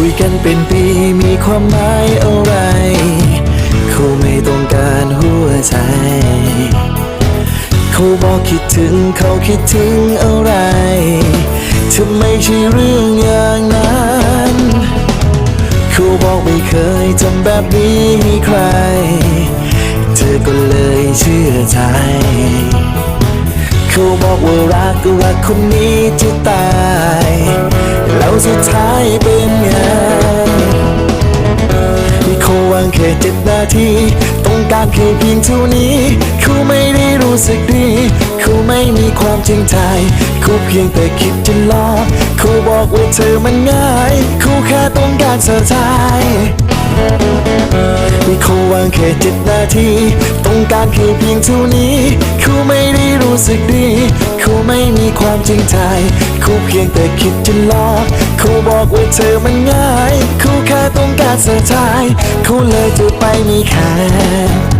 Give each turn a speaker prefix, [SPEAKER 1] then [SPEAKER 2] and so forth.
[SPEAKER 1] คุยกันเป็นปีมีความหมายอะไรเขาไม่ต้องการหัวใจ เขาบอกคิดถึงเขาคิดถึงอะไรทำไมใช่เรื่องอย่างนั้นเขาบอกไม่เคยทำแบบนี้ให้ใคร เธอก็เลยเชื่อใจเขาบอกว่ารักก็รักคนนี้จะตาย แล้วสุดท้ายเป็ ค่เจ็ดนาที ต้องการแค่เพียงเท่านี้ เขาไม่ได้รู้สึกดี เขาไม่มีความจริงใจ เขาเพียงแต่คิดจะหลอกเขาบอกว่าเธอมันง่ายเขาแค่ต้องการเธอใจเขาวางแค่เจ็ดนาที ต้องการแค่เพียงเท่านี้ เขาไม่ได้รู้สึกดี เขาไม่มีความจริงใจ เขาเพียงแต่คิดจะหลอกเขาบอกว่าเธอมันง่าย เขาแค่ต้องกายเขาเลยจะไปมีแค่